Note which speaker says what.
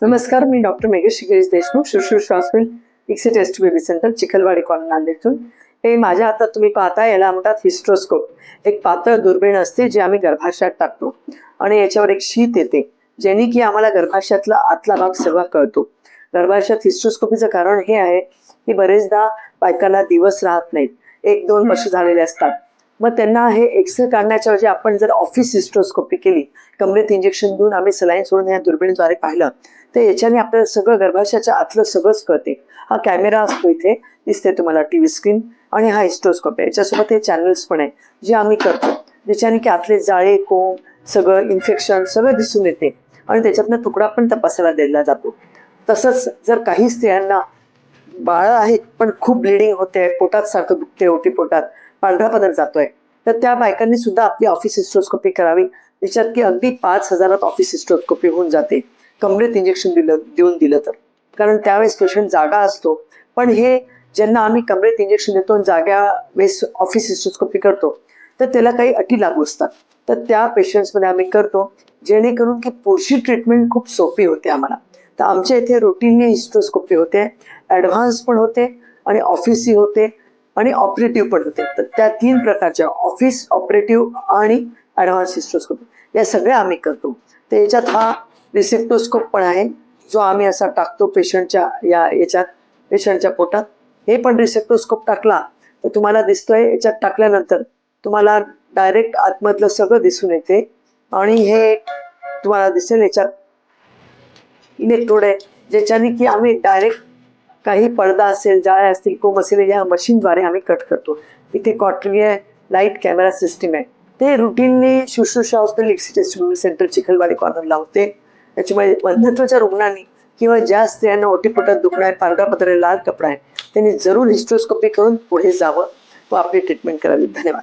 Speaker 1: नमस्कार मी doctor Meghesh शिगेश Deshmukh Shushrush hospital ICSI test baby centre Chikhalwadi colony नांदेडतून. हे माझ्या हातात तुम्ही पाहता याला म्हणतात हिस्ट्रोस्कोप. एक पातळ दुर्बीण असते जे आम्ही गर्भाशयात टाकतो आणि याच्यावर एक शीत येते जेणे की आम्हाला गर्भाशयातला आतला भाग सगळा कळतो. गर्भाशयात हिस्ट्रोस्कोपीचं कारण हे आहे की बरेचदा बायकांना दिवस राहत नाहीत. एक दोन वर्ष झालेले असतात. मग त्यांना हे एक्सरे काढण्याच्या ऐवजी आपण जर ऑफिस हिस्ट्रोस्कोपी केली कमरेत इंजेक्शन देऊन आम्ही सलाईन सोडून या दुर्बिणीद्वारे पाहिलं तर याच्याने आपल्याला सगळं गर्भाशयाच्या आतलं सगळंच कळते. हा कॅमेरा असतो इथे दिसते तुम्हाला टी व्ही स्क्रीन आणि हा हिस्ट्रोस्कोप आहे. याच्यासोबत हे चॅनल्स पण आहे जे आम्ही करतो. ज्याच्याने की आतले जाळे कोंब सगळं इन्फेक्शन सगळं दिसून येते आणि त्याच्यातनं तुकडा पण तपासायला दिला जातो. तसंच जर काही स्त्रियांना बाळ आहेत पण खूप ब्लिडिंग होते पोटात सारखं दुखते होती पोटात पांढरा पदर जातोय. तर त्या बायकांनी सुद्धा आपली ऑफिस हिस्ट्रोस्कोपी करावी. त्याच्यात की अगदी पाच हजारात ऑफिस हिस्ट्रोस्कोपी होऊन जाते. कमरेत इंजेक्शन दिलं देऊन दिलं तर. कारण त्यावेळेस पेशंट जागा असतो. पण हे ज्यांना आम्ही कमरेत इंजेक्शन देतो आणि जाग्या वेळेस ऑफिस हिस्ट्रोस्कोपी करतो तर त्याला काही अटी लागू असतात. तर त्या पेशंट्समध्ये आम्ही करतो जेणेकरून की पुढची ट्रीटमेंट खूप सोपी होते आम्हाला. तर आमच्या इथे रुटीनली हिस्ट्रोस्कोपी होते ॲडव्हान्स पण होते आणि ऑफिसही होते. आणि ऑपरेटिव्ह पण होते. तर त्या तीन प्रकारच्या ऑफिस ऑपरेटिव्ह आणि ॲडव्हान्स हिस्ट्रोस्कोपी या सगळ्या आम्ही करतो. तर याच्यात हा रिसेप्टोस्कोप पण आहे. जो आम्ही असा टाकतो पेशंटच्या या याच्यात पेशंटच्या पोटात. हे पण रिसेप्टोस्कोप टाकला तर तुम्हाला दिसतोय. याच्यात टाकल्यानंतर तुम्हाला डायरेक्ट आतमधलं सगळं दिसून येते. आणि हे तुम्हाला दिसेल याच्यात. इलेक्ट्रोड आहे ज्याच्याने की आम्ही डायरेक्ट काही पडदा असेल जाळ्या असतील कोंब असेल या मशीनद्वारे आम्ही कट करतो. इथे कॉटलिय लाइट कॅमेरा सिस्टीम आहे. ते रुटीनली शुश्रूषा हॉस्पिटल एक्सिटेस्ट सेंटर चिखलवाडी कॉर्नरला होते. त्याच्यामुळे वंध्यत्वाच्या रुग्णांनी किंवा ज्या स्त्रियांना ओटीपोटात दुखणं आहे पांढरा पत्र लाल कपडा आहे त्यांनी जरूर हिस्ट्रोस्कोपी करून पुढे जावं व आपली ट्रीटमेंट करावी. धन्यवाद.